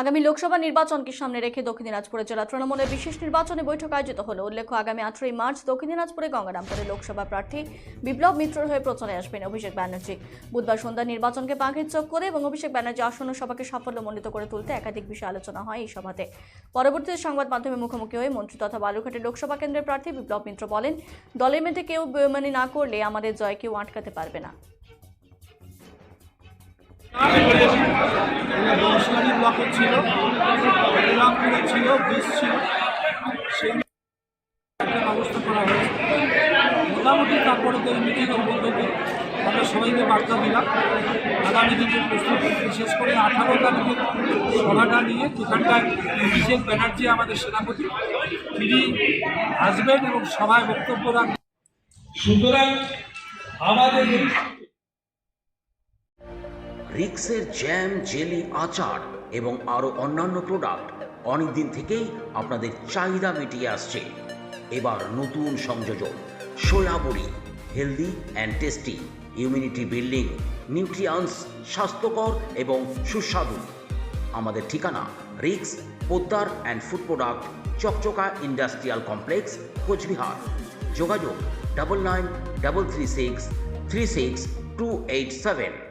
আগামী লোকসভা নির্বাচনকে সামনে রেখে দক্ষিণ দিনাজপুরে জেলা তৃণমূলের বিশেষ নির্বাচনে বৈঠক আয়োজিত হলো। উল্লেখ্য, আগামী আঠারোই মার্চ দক্ষিণ দিনাজপুরে গঙ্গারামপুরে লোকসভা প্রার্থী বিপ্লব মিত্রর হয়ে প্রচারে আসবেন অভিষেক ব্যানার্জি। বুধবার সন্ধ্যা নির্বাচনকে বাঘের চোখ করে এবং অভিষেক ব্যানার্জি আসন্ন সভাকে সাফল্যমণ্ডিত করে তুলতে একাধিক বিষয়ে আলোচনা হয় এই সভাতে। পরবর্তীতে সংবাদ মাধ্যমে মুখোমুখি হয়ে মন্ত্রী তথা বালুঘাটের লোকসভা কেন্দ্রের প্রার্থী বিপ্লব মিত্র বলেন, দলের মধ্যে কেউ বেমানি না করলে আমাদের জয় কেউ আটকাতে পারবে না বংশালী ছিল রামপুরে ছিল বিষ ছিল। সেই একটা ব্যবস্থা করা হয়েছে। মোটামুটি তারপরে তো এই মিটিংয়ের মধ্যে আমরা সবাইকে বার্তা দিলাম। আগামী দিনের প্রস্তুতি বিশেষ করে আঠারো তারিখের সভাটা নিয়ে যেখানটায় অভিষেক ব্যানার্জি আমাদের সেনাপতি তিনি আসবেন এবং সভায় বক্তব্য রাখবেন। সুতরাং আমাদের রিক্সের জ্যাম জেলি আচার এবং আরও অন্যান্য প্রোডাক্ট অনেক দিন থেকেই আপনাদের চাহিদা মিটিয়ে আসছে। এবার নতুন সংযোজন সয়াবড়ি healthy and tasty immunity building nutrients স্বাস্থ্যকর এবং সুস্বাদু। আমাদের ঠিকানা রিক্স Poddar and food product Chakchaka industrial complex Cooch Behar. যোগাযোগ double nine double three six three six two eight seven